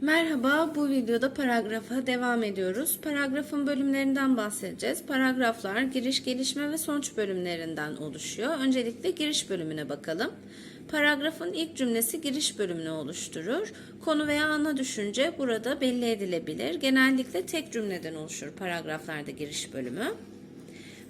Merhaba, bu videoda paragrafa devam ediyoruz. Paragrafın bölümlerinden bahsedeceğiz. Paragraflar giriş, gelişme ve sonuç bölümlerinden oluşuyor. Öncelikle giriş bölümüne bakalım. Paragrafın ilk cümlesi giriş bölümünü oluşturur. Konu veya ana düşünce burada belli edilebilir. Genellikle tek cümleden oluşur paragraflarda giriş bölümü.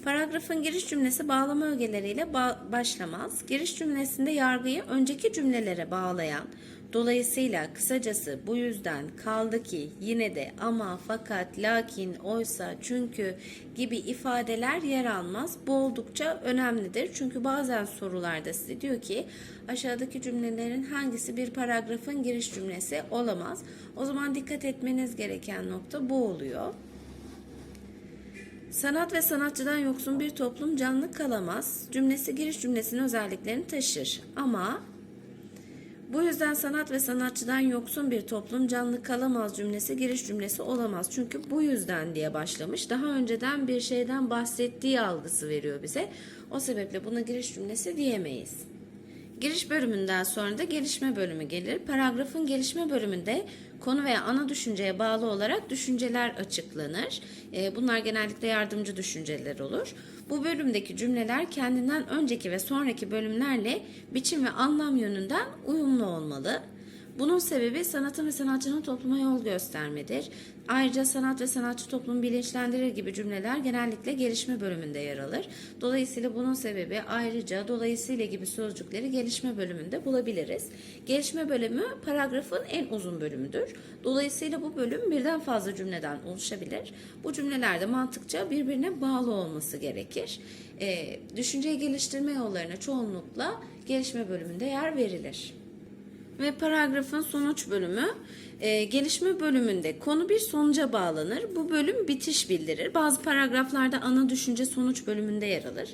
Paragrafın giriş cümlesi bağlama ögeleriyle ba- başlamaz. Giriş cümlesinde yargıyı önceki cümlelere bağlayan, dolayısıyla kısacası bu yüzden kaldı ki yine de ama fakat lakin oysa çünkü gibi ifadeler yer almaz. Bu oldukça önemlidir. Çünkü bazen sorularda size diyor ki aşağıdaki cümlelerin hangisi bir paragrafın giriş cümlesi olamaz. O zaman dikkat etmeniz gereken nokta bu oluyor. Sanat ve sanatçıdan yoksun bir toplum canlı kalamaz. Cümlesi giriş cümlesinin özelliklerini taşır. Ama bu yüzden sanat ve sanatçıdan yoksun bir toplum canlı kalamaz cümlesi giriş cümlesi olamaz. Çünkü bu yüzden diye başlamış. Daha önceden bir şeyden bahsettiği algısı veriyor bize. O sebeple buna giriş cümlesi diyemeyiz. Giriş bölümünden sonra da gelişme bölümü gelir. Paragrafın gelişme bölümünde konu veya ana düşünceye bağlı olarak düşünceler açıklanır. Ee, Bunlar genellikle yardımcı düşünceler olur. Bu bölümdeki cümleler kendinden önceki ve sonraki bölümlerle biçim ve anlam yönünden uyumlu olmalı. Bunun sebebi sanatın ve sanatçının topluma yol göstermedir. Ayrıca sanat ve sanatçı toplumu bilinçlendirir gibi cümleler genellikle gelişme bölümünde yer alır. Dolayısıyla bunun sebebi ayrıca dolayısıyla gibi sözcükleri gelişme bölümünde bulabiliriz. Gelişme bölümü paragrafın en uzun bölümüdür. Dolayısıyla bu bölüm birden fazla cümleden oluşabilir. Bu cümlelerde mantıkça birbirine bağlı olması gerekir. Ee, düşünceyi geliştirme yollarına çoğunlukla gelişme bölümünde yer verilir ve paragrafın sonuç bölümü e, gelişme bölümünde konu bir sonuca bağlanır. Bu bölüm bitiş bildirir. Bazı paragraflarda ana düşünce sonuç bölümünde yer alır.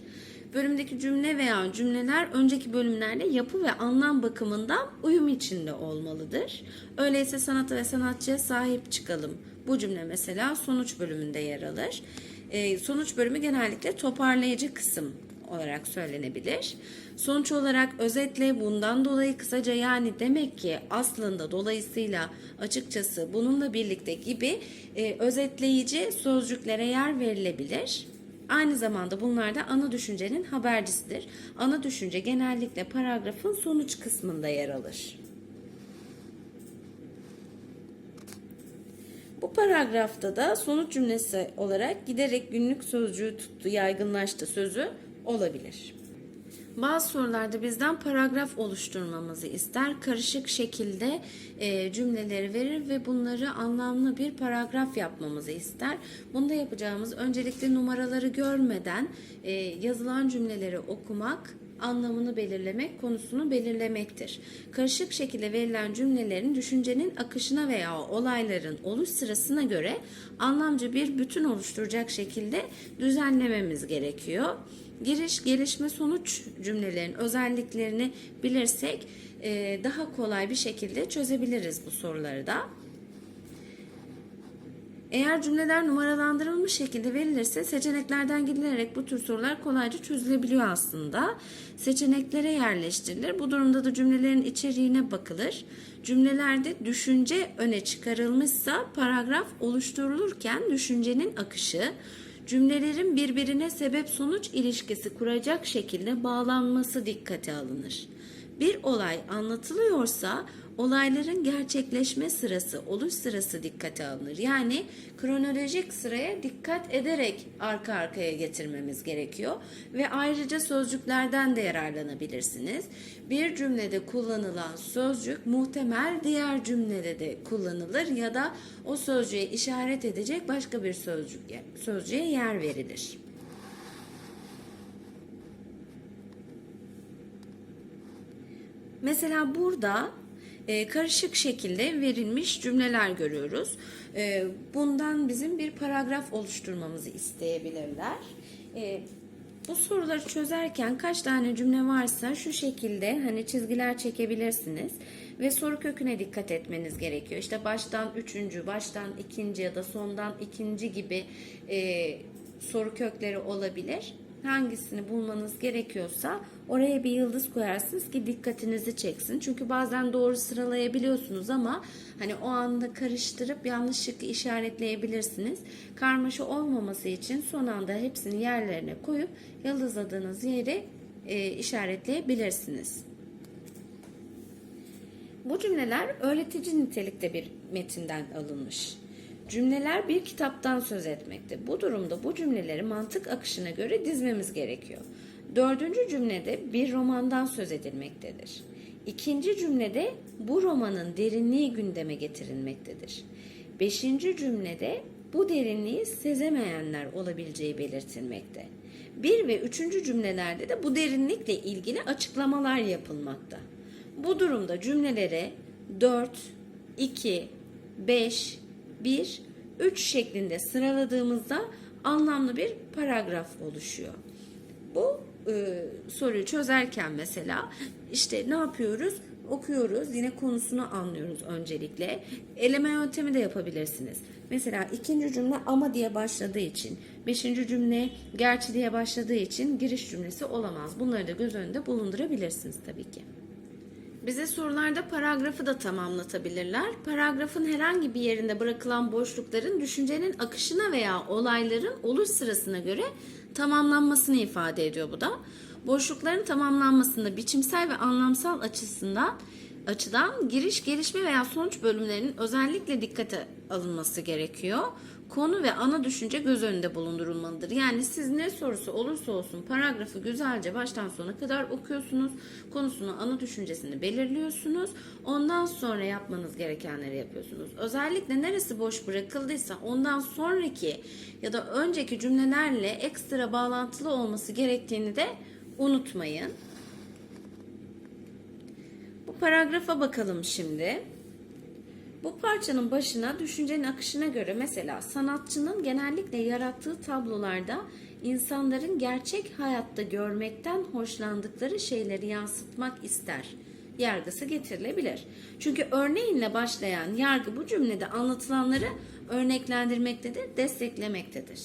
Bölümdeki cümle veya cümleler önceki bölümlerle yapı ve anlam bakımından uyum içinde olmalıdır. Öyleyse sanata ve sanatçıya sahip çıkalım. Bu cümle mesela sonuç bölümünde yer alır. E, sonuç bölümü genellikle toparlayıcı kısım olarak söylenebilir. Sonuç olarak özetle bundan dolayı kısaca yani demek ki aslında dolayısıyla açıkçası bununla birlikte gibi e, özetleyici sözcüklere yer verilebilir. Aynı zamanda bunlar da ana düşüncenin habercisidir. Ana düşünce genellikle paragrafın sonuç kısmında yer alır. Bu paragrafta da sonuç cümlesi olarak giderek günlük sözcüğü tuttu, yaygınlaştı sözü olabilir. Bazı sorularda bizden paragraf oluşturmamızı ister. Karışık şekilde e, cümleleri verir ve bunları anlamlı bir paragraf yapmamızı ister. Bunda yapacağımız öncelikle numaraları görmeden e, yazılan cümleleri okumak, anlamını belirlemek, konusunu belirlemektir. Karışık şekilde verilen cümlelerin düşüncenin akışına veya olayların oluş sırasına göre anlamcı bir bütün oluşturacak şekilde düzenlememiz gerekiyor. Giriş, gelişme, sonuç cümlelerin özelliklerini bilirsek e, daha kolay bir şekilde çözebiliriz bu soruları da. Eğer cümleler numaralandırılmış şekilde verilirse seçeneklerden gidilerek bu tür sorular kolayca çözülebiliyor aslında. Seçeneklere yerleştirilir. Bu durumda da cümlelerin içeriğine bakılır. Cümlelerde düşünce öne çıkarılmışsa paragraf oluşturulurken düşüncenin akışı, cümlelerin birbirine sebep sonuç ilişkisi kuracak şekilde bağlanması dikkate alınır. Bir olay anlatılıyorsa olayların gerçekleşme sırası, oluş sırası dikkate alınır. Yani kronolojik sıraya dikkat ederek arka arkaya getirmemiz gerekiyor ve ayrıca sözcüklerden de yararlanabilirsiniz. Bir cümlede kullanılan sözcük muhtemel diğer cümlede de kullanılır ya da o sözcüğe işaret edecek başka bir sözcük sözcüğe yer verilir. Mesela burada e, karışık şekilde verilmiş cümleler görüyoruz. E, bundan bizim bir paragraf oluşturmamızı isteyebilirler. E, bu soruları çözerken kaç tane cümle varsa şu şekilde hani çizgiler çekebilirsiniz ve soru köküne dikkat etmeniz gerekiyor. İşte baştan üçüncü, baştan ikinci ya da sondan ikinci gibi e, soru kökleri olabilir. Hangisini bulmanız gerekiyorsa oraya bir yıldız koyarsınız ki dikkatinizi çeksin. Çünkü bazen doğru sıralayabiliyorsunuz ama hani o anda karıştırıp yanlışlıkla işaretleyebilirsiniz. Karmaşa olmaması için son anda hepsini yerlerine koyup yıldızladığınız yeri e, işaretleyebilirsiniz. Bu cümleler öğretici nitelikte bir metinden alınmış. Cümleler bir kitaptan söz etmekte. Bu durumda bu cümleleri mantık akışına göre dizmemiz gerekiyor. Dördüncü cümlede bir romandan söz edilmektedir. İkinci cümlede bu romanın derinliği gündeme getirilmektedir. Beşinci cümlede bu derinliği sezemeyenler olabileceği belirtilmekte. Bir ve üçüncü cümlelerde de bu derinlikle ilgili açıklamalar yapılmakta. Bu durumda cümleleri 4, 2, 5, 1, 3 şeklinde sıraladığımızda anlamlı bir paragraf oluşuyor. Bu e, soruyu çözerken mesela işte ne yapıyoruz? Okuyoruz, yine konusunu anlıyoruz öncelikle. Eleme yöntemi de yapabilirsiniz. Mesela ikinci cümle ama diye başladığı için, beşinci cümle gerçi diye başladığı için giriş cümlesi olamaz. Bunları da göz önünde bulundurabilirsiniz tabii ki. Bize sorularda paragrafı da tamamlatabilirler. Paragrafın herhangi bir yerinde bırakılan boşlukların düşüncenin akışına veya olayların oluş sırasına göre tamamlanmasını ifade ediyor bu da. Boşlukların tamamlanmasında biçimsel ve anlamsal açısından açıdan giriş, gelişme veya sonuç bölümlerinin özellikle dikkate alınması gerekiyor. Konu ve ana düşünce göz önünde bulundurulmalıdır. Yani siz ne sorusu olursa olsun paragrafı güzelce baştan sona kadar okuyorsunuz. Konusunu, ana düşüncesini belirliyorsunuz. Ondan sonra yapmanız gerekenleri yapıyorsunuz. Özellikle neresi boş bırakıldıysa ondan sonraki ya da önceki cümlelerle ekstra bağlantılı olması gerektiğini de unutmayın. Bu paragrafa bakalım şimdi. Bu parçanın başına düşüncenin akışına göre mesela sanatçının genellikle yarattığı tablolarda insanların gerçek hayatta görmekten hoşlandıkları şeyleri yansıtmak ister. Yargısı getirilebilir. Çünkü örneğinle başlayan yargı bu cümlede anlatılanları örneklendirmektedir, desteklemektedir.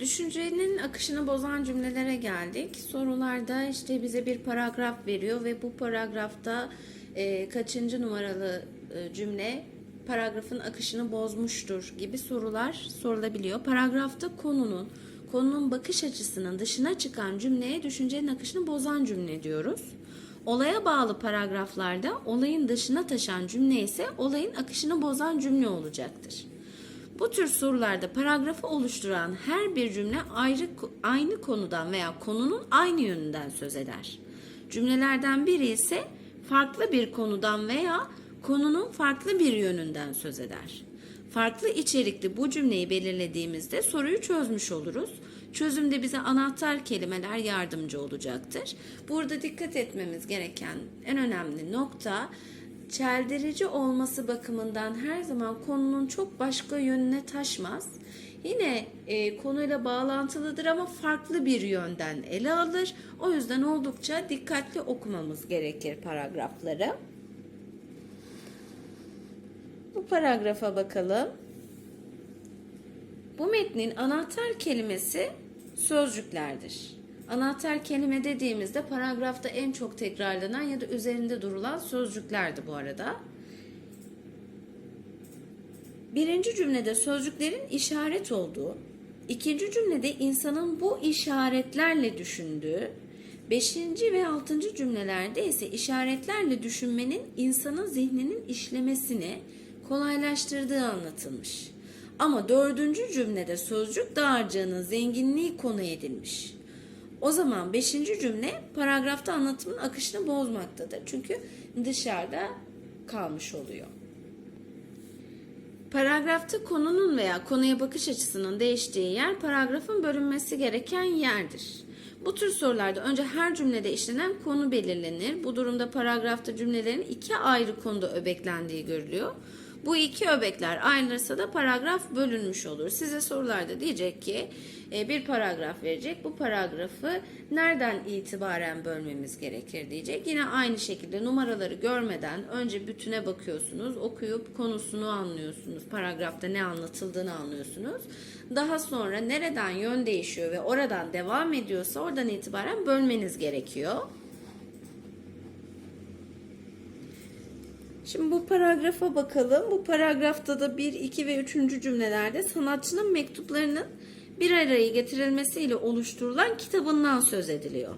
Düşüncenin akışını bozan cümlelere geldik. Sorularda işte bize bir paragraf veriyor ve bu paragrafta e, kaçıncı numaralı cümle paragrafın akışını bozmuştur gibi sorular sorulabiliyor. Paragrafta konunun konunun bakış açısının dışına çıkan cümleye düşüncenin akışını bozan cümle diyoruz. Olaya bağlı paragraflarda olayın dışına taşan cümle ise olayın akışını bozan cümle olacaktır. Bu tür sorularda paragrafı oluşturan her bir cümle ayrı aynı konudan veya konunun aynı yönünden söz eder. Cümlelerden biri ise farklı bir konudan veya konunun farklı bir yönünden söz eder. Farklı içerikli bu cümleyi belirlediğimizde soruyu çözmüş oluruz. Çözümde bize anahtar kelimeler yardımcı olacaktır. Burada dikkat etmemiz gereken en önemli nokta çeldirici olması bakımından her zaman konunun çok başka yönüne taşmaz. Yine e, konuyla bağlantılıdır ama farklı bir yönden ele alır. O yüzden oldukça dikkatli okumamız gerekir paragrafları. Bu paragrafa bakalım. Bu metnin anahtar kelimesi sözcüklerdir. Anahtar kelime dediğimizde paragrafta en çok tekrarlanan ya da üzerinde durulan sözcüklerdi bu arada. Birinci cümlede sözcüklerin işaret olduğu, ikinci cümlede insanın bu işaretlerle düşündüğü, beşinci ve altıncı cümlelerde ise işaretlerle düşünmenin insanın zihninin işlemesini kolaylaştırdığı anlatılmış. Ama dördüncü cümlede sözcük dağarcığının zenginliği konu edilmiş. O zaman beşinci cümle paragrafta anlatımın akışını bozmaktadır. Çünkü dışarıda kalmış oluyor. Paragrafta konunun veya konuya bakış açısının değiştiği yer paragrafın bölünmesi gereken yerdir. Bu tür sorularda önce her cümlede işlenen konu belirlenir. Bu durumda paragrafta cümlelerin iki ayrı konuda öbeklendiği görülüyor. Bu iki öbekler ayrılırsa da paragraf bölünmüş olur. Size sorularda diyecek ki e, bir paragraf verecek. Bu paragrafı nereden itibaren bölmemiz gerekir diyecek. Yine aynı şekilde numaraları görmeden önce bütüne bakıyorsunuz. Okuyup konusunu anlıyorsunuz. Paragrafta ne anlatıldığını anlıyorsunuz. Daha sonra nereden yön değişiyor ve oradan devam ediyorsa oradan itibaren bölmeniz gerekiyor. Şimdi bu paragrafa bakalım. Bu paragrafta da 1, 2 ve 3. cümlelerde sanatçının mektuplarının bir araya getirilmesiyle oluşturulan kitabından söz ediliyor.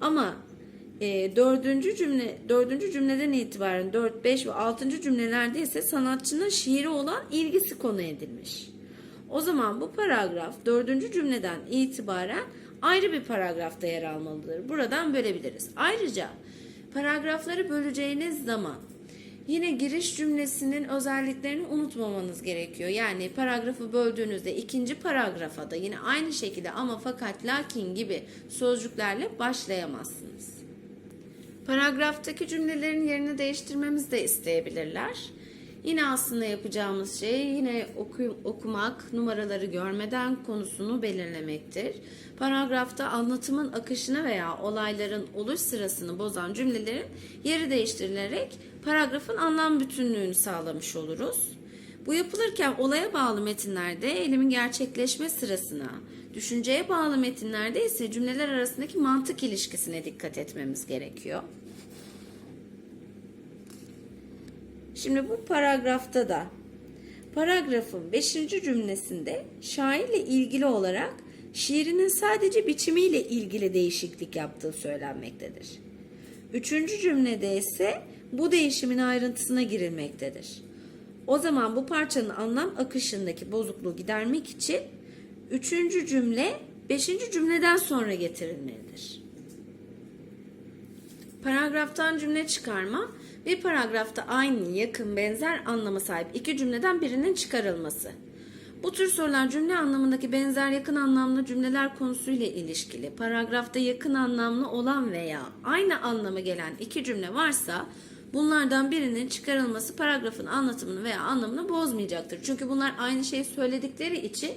Ama e, dördüncü cümle dördüncü cümleden itibaren 4, 5 ve 6. cümlelerde ise sanatçının şiiri olan ilgisi konu edilmiş. O zaman bu paragraf dördüncü cümleden itibaren ayrı bir paragrafta yer almalıdır. Buradan bölebiliriz. Ayrıca paragrafları böleceğiniz zaman yine giriş cümlesinin özelliklerini unutmamanız gerekiyor. Yani paragrafı böldüğünüzde ikinci paragrafa da yine aynı şekilde ama fakat lakin gibi sözcüklerle başlayamazsınız. Paragraftaki cümlelerin yerini değiştirmemizi de isteyebilirler. Yine aslında yapacağımız şey yine oku- okumak, numaraları görmeden konusunu belirlemektir. Paragrafta anlatımın akışını veya olayların oluş sırasını bozan cümlelerin yeri değiştirilerek paragrafın anlam bütünlüğünü sağlamış oluruz. Bu yapılırken olaya bağlı metinlerde eylemin gerçekleşme sırasına, düşünceye bağlı metinlerde ise cümleler arasındaki mantık ilişkisine dikkat etmemiz gerekiyor. Şimdi bu paragrafta da paragrafın 5. cümlesinde şairle ilgili olarak şiirinin sadece biçimiyle ilgili değişiklik yaptığı söylenmektedir. Üçüncü cümlede ise bu değişimin ayrıntısına girilmektedir. O zaman bu parçanın anlam akışındaki bozukluğu gidermek için üçüncü cümle beşinci cümleden sonra getirilmelidir. Paragraftan cümle çıkarma bir paragrafta aynı, yakın, benzer anlama sahip iki cümleden birinin çıkarılması. Bu tür sorular cümle anlamındaki benzer yakın anlamlı cümleler konusuyla ilişkili. Paragrafta yakın anlamlı olan veya aynı anlama gelen iki cümle varsa bunlardan birinin çıkarılması paragrafın anlatımını veya anlamını bozmayacaktır. Çünkü bunlar aynı şeyi söyledikleri için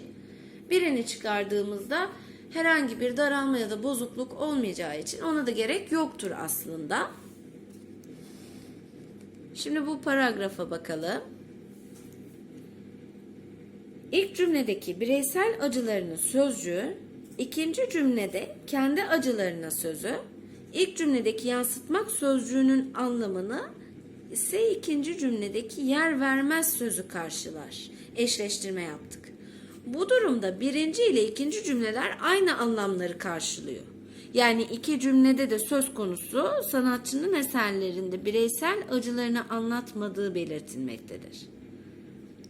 birini çıkardığımızda herhangi bir daralma ya da bozukluk olmayacağı için ona da gerek yoktur aslında. Şimdi bu paragrafa bakalım. İlk cümledeki bireysel acılarının sözcüğü, ikinci cümlede kendi acılarına sözü, ilk cümledeki yansıtmak sözcüğünün anlamını ise ikinci cümledeki yer vermez sözü karşılar. Eşleştirme yaptık. Bu durumda birinci ile ikinci cümleler aynı anlamları karşılıyor. Yani iki cümlede de söz konusu sanatçının eserlerinde bireysel acılarını anlatmadığı belirtilmektedir.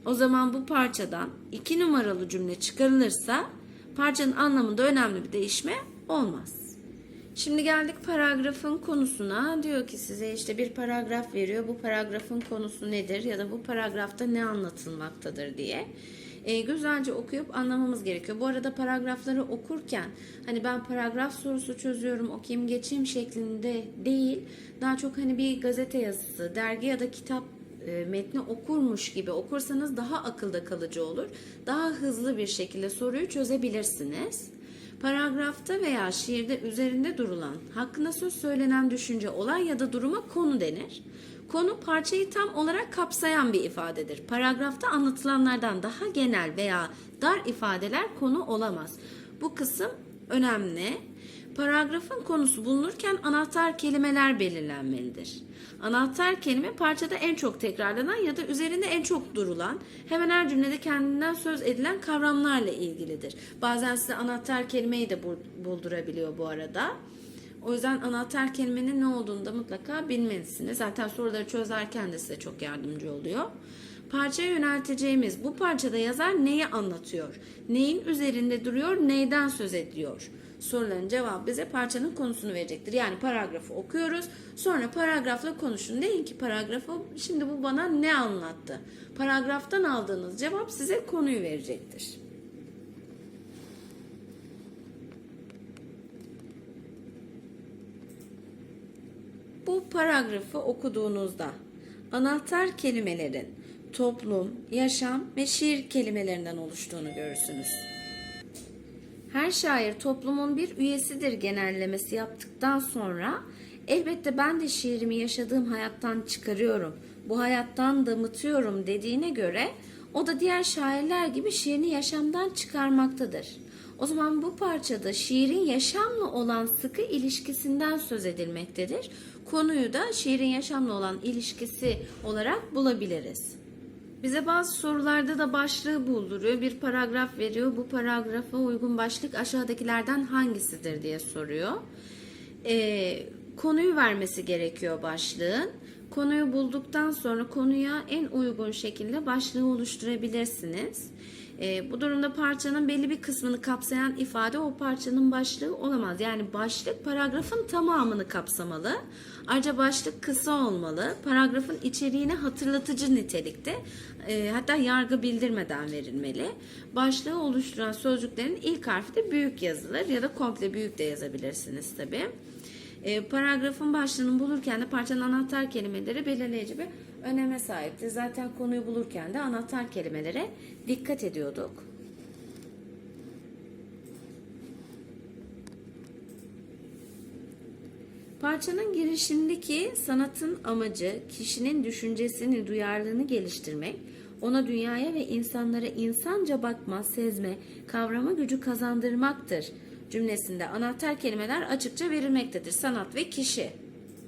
O zaman bu parçadan iki numaralı cümle çıkarılırsa parçanın anlamında önemli bir değişme olmaz. Şimdi geldik paragrafın konusuna. Diyor ki size işte bir paragraf veriyor. Bu paragrafın konusu nedir ya da bu paragrafta ne anlatılmaktadır diye. E, güzelce okuyup anlamamız gerekiyor. Bu arada paragrafları okurken hani ben paragraf sorusu çözüyorum, okuyayım geçeyim şeklinde değil. Daha çok hani bir gazete yazısı, dergi ya da kitap e, metni okurmuş gibi okursanız daha akılda kalıcı olur. Daha hızlı bir şekilde soruyu çözebilirsiniz. Paragrafta veya şiirde üzerinde durulan, hakkında söz söylenen düşünce, olay ya da duruma konu denir. Konu parçayı tam olarak kapsayan bir ifadedir. Paragrafta anlatılanlardan daha genel veya dar ifadeler konu olamaz. Bu kısım önemli. Paragrafın konusu bulunurken anahtar kelimeler belirlenmelidir. Anahtar kelime parçada en çok tekrarlanan ya da üzerinde en çok durulan, hemen her cümlede kendinden söz edilen kavramlarla ilgilidir. Bazen size anahtar kelimeyi de bul- buldurabiliyor bu arada. O yüzden anahtar kelimenin ne olduğunu da mutlaka bilmelisiniz. Zaten soruları çözerken de size çok yardımcı oluyor. Parçaya yönelteceğimiz bu parçada yazar neyi anlatıyor? Neyin üzerinde duruyor? Neyden söz ediyor? Soruların cevabı bize parçanın konusunu verecektir. Yani paragrafı okuyoruz. Sonra paragrafla konuşun. Deyin ki paragrafı şimdi bu bana ne anlattı? Paragraftan aldığınız cevap size konuyu verecektir. Bu paragrafı okuduğunuzda anahtar kelimelerin toplum, yaşam ve şiir kelimelerinden oluştuğunu görürsünüz. Her şair toplumun bir üyesidir genellemesi yaptıktan sonra elbette ben de şiirimi yaşadığım hayattan çıkarıyorum, bu hayattan damıtıyorum dediğine göre o da diğer şairler gibi şiirini yaşamdan çıkarmaktadır. O zaman bu parçada şiirin yaşamla olan sıkı ilişkisinden söz edilmektedir. Konuyu da şiirin yaşamla olan ilişkisi olarak bulabiliriz. Bize bazı sorularda da başlığı bulduruyor. Bir paragraf veriyor. Bu paragrafa uygun başlık aşağıdakilerden hangisidir diye soruyor. Ee, konuyu vermesi gerekiyor başlığın. Konuyu bulduktan sonra konuya en uygun şekilde başlığı oluşturabilirsiniz. Ee, bu durumda parçanın belli bir kısmını kapsayan ifade o parçanın başlığı olamaz. Yani başlık paragrafın tamamını kapsamalı. Ayrıca başlık kısa olmalı. Paragrafın içeriğine hatırlatıcı nitelikte e, hatta yargı bildirmeden verilmeli. Başlığı oluşturan sözcüklerin ilk harfi de büyük yazılır ya da komple büyük de yazabilirsiniz tabii. E, paragrafın başlığını bulurken de parçanın anahtar kelimeleri belirleyici bir öneme sahipti. Zaten konuyu bulurken de anahtar kelimelere dikkat ediyorduk. Parçanın girişindeki sanatın amacı kişinin düşüncesini, duyarlılığını geliştirmek, ona dünyaya ve insanlara insanca bakma, sezme, kavrama gücü kazandırmaktır cümlesinde anahtar kelimeler açıkça verilmektedir. Sanat ve kişi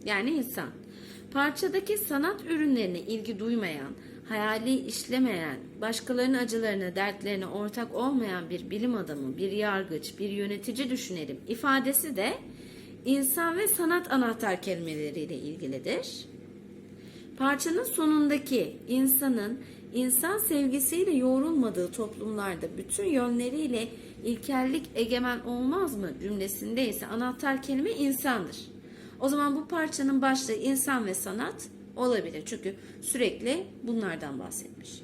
yani insan. Parçadaki sanat ürünlerine ilgi duymayan, hayali işlemeyen, başkalarının acılarına, dertlerine ortak olmayan bir bilim adamı, bir yargıç, bir yönetici düşünelim ifadesi de insan ve sanat anahtar kelimeleriyle ilgilidir. Parçanın sonundaki insanın insan sevgisiyle yoğrulmadığı toplumlarda bütün yönleriyle ilkellik egemen olmaz mı cümlesinde ise anahtar kelime insandır. O zaman bu parçanın başlığı insan ve sanat olabilir. Çünkü sürekli bunlardan bahsetmiş.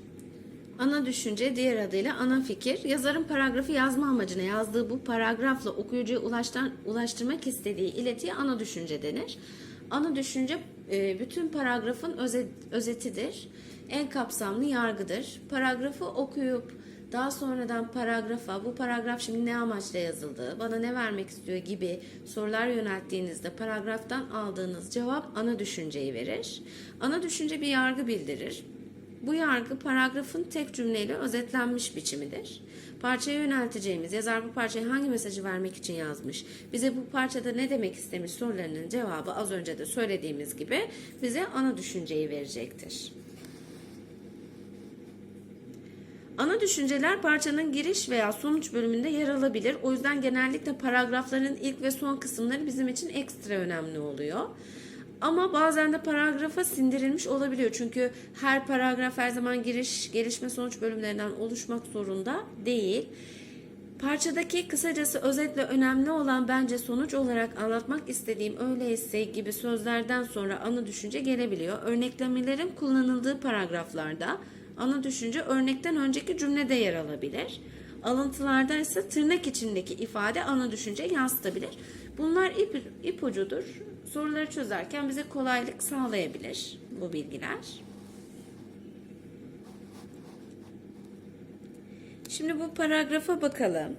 Ana düşünce diğer adıyla ana fikir. Yazarın paragrafı yazma amacına yazdığı bu paragrafla okuyucuya ulaştan, ulaştırmak istediği iletiye ana düşünce denir. Ana düşünce e, bütün paragrafın özet, özetidir. En kapsamlı yargıdır. Paragrafı okuyup daha sonradan paragrafa bu paragraf şimdi ne amaçla yazıldı, bana ne vermek istiyor gibi sorular yönelttiğinizde paragraftan aldığınız cevap ana düşünceyi verir. Ana düşünce bir yargı bildirir. Bu yargı paragrafın tek cümleyle özetlenmiş biçimidir. Parçaya yönelteceğimiz yazar bu parçayı hangi mesajı vermek için yazmış, bize bu parçada ne demek istemiş sorularının cevabı az önce de söylediğimiz gibi bize ana düşünceyi verecektir. Ana düşünceler parçanın giriş veya sonuç bölümünde yer alabilir. O yüzden genellikle paragrafların ilk ve son kısımları bizim için ekstra önemli oluyor. Ama bazen de paragrafa sindirilmiş olabiliyor. Çünkü her paragraf her zaman giriş, gelişme sonuç bölümlerinden oluşmak zorunda değil. Parçadaki kısacası özetle önemli olan bence sonuç olarak anlatmak istediğim öyleyse gibi sözlerden sonra ana düşünce gelebiliyor. Örneklemelerin kullanıldığı paragraflarda ana düşünce örnekten önceki cümlede yer alabilir. Alıntılarda ise tırnak içindeki ifade ana düşünce yansıtabilir. Bunlar ip, ipucudur. Soruları çözerken bize kolaylık sağlayabilir bu bilgiler. Şimdi bu paragrafa bakalım.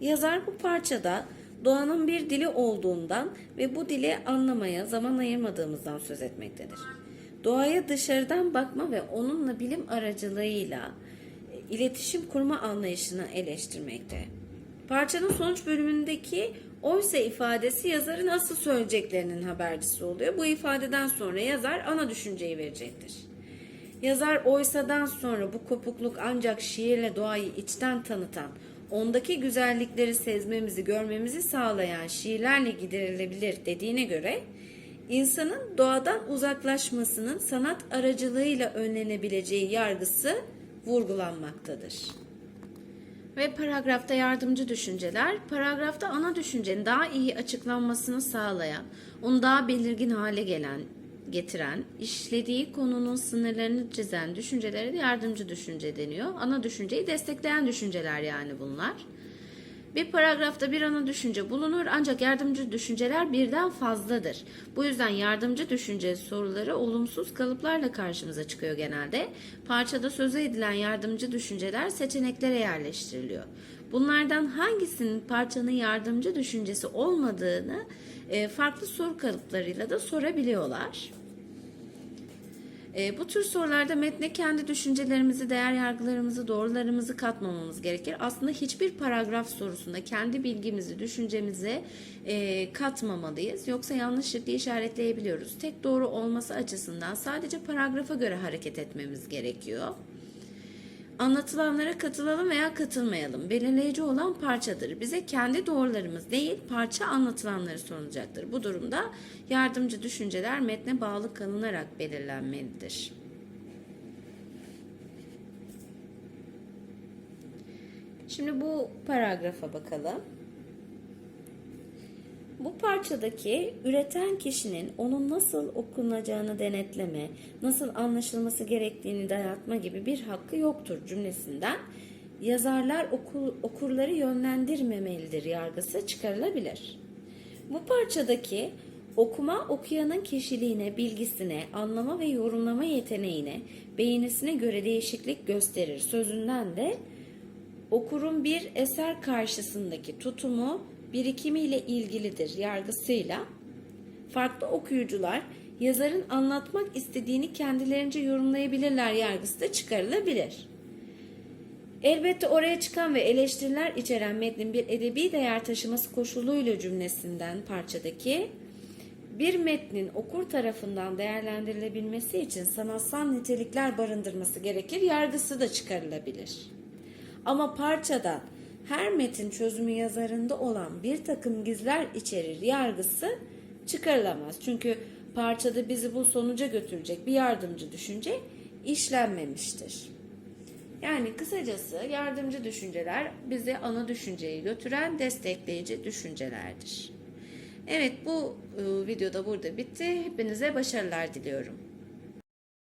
Yazar bu parçada doğanın bir dili olduğundan ve bu dili anlamaya zaman ayırmadığımızdan söz etmektedir. Doğaya dışarıdan bakma ve onunla bilim aracılığıyla e, iletişim kurma anlayışını eleştirmekte. Parçanın sonuç bölümündeki oysa ifadesi yazarın asıl söyleyeceklerinin habercisi oluyor. Bu ifadeden sonra yazar ana düşünceyi verecektir. Yazar oysadan sonra bu kopukluk ancak şiirle doğayı içten tanıtan, ondaki güzellikleri sezmemizi, görmemizi sağlayan şiirlerle giderilebilir dediğine göre insanın doğadan uzaklaşmasının sanat aracılığıyla önlenebileceği yargısı vurgulanmaktadır. Ve paragrafta yardımcı düşünceler, paragrafta ana düşüncenin daha iyi açıklanmasını sağlayan, onu daha belirgin hale gelen, getiren, işlediği konunun sınırlarını çizen düşüncelere de yardımcı düşünce deniyor. Ana düşünceyi destekleyen düşünceler yani bunlar. Bir paragrafta bir ana düşünce bulunur ancak yardımcı düşünceler birden fazladır. Bu yüzden yardımcı düşünce soruları olumsuz kalıplarla karşımıza çıkıyor genelde. Parçada söze edilen yardımcı düşünceler seçeneklere yerleştiriliyor. Bunlardan hangisinin parçanın yardımcı düşüncesi olmadığını e, farklı soru kalıplarıyla da sorabiliyorlar. E, bu tür sorularda metne kendi düşüncelerimizi, değer yargılarımızı, doğrularımızı katmamamız gerekir. Aslında hiçbir paragraf sorusunda kendi bilgimizi, düşüncemizi e, katmamalıyız. Yoksa yanlışlıkla işaretleyebiliyoruz. Tek doğru olması açısından sadece paragrafa göre hareket etmemiz gerekiyor. Anlatılanlara katılalım veya katılmayalım. Belirleyici olan parçadır. Bize kendi doğrularımız değil, parça anlatılanları sorulacaktır. Bu durumda yardımcı düşünceler metne bağlı kalınarak belirlenmelidir. Şimdi bu paragrafa bakalım. Bu parçadaki üreten kişinin onun nasıl okunacağını denetleme, nasıl anlaşılması gerektiğini dayatma gibi bir hakkı yoktur cümlesinden yazarlar oku- okurları yönlendirmemelidir yargısı çıkarılabilir. Bu parçadaki okuma okuyanın kişiliğine, bilgisine, anlama ve yorumlama yeteneğine, beğenisine göre değişiklik gösterir. Sözünden de okurun bir eser karşısındaki tutumu birikimiyle ilgilidir yargısıyla. Farklı okuyucular yazarın anlatmak istediğini kendilerince yorumlayabilirler yargısı da çıkarılabilir. Elbette oraya çıkan ve eleştiriler içeren metnin bir edebi değer taşıması koşuluyla cümlesinden parçadaki bir metnin okur tarafından değerlendirilebilmesi için sanatsal nitelikler barındırması gerekir, yargısı da çıkarılabilir. Ama parçada her metin çözümü yazarında olan bir takım gizler içerir yargısı çıkarılamaz. Çünkü parçada bizi bu sonuca götürecek bir yardımcı düşünce işlenmemiştir. Yani kısacası yardımcı düşünceler bizi ana düşünceyi götüren destekleyici düşüncelerdir. Evet bu e, videoda burada bitti. Hepinize başarılar diliyorum.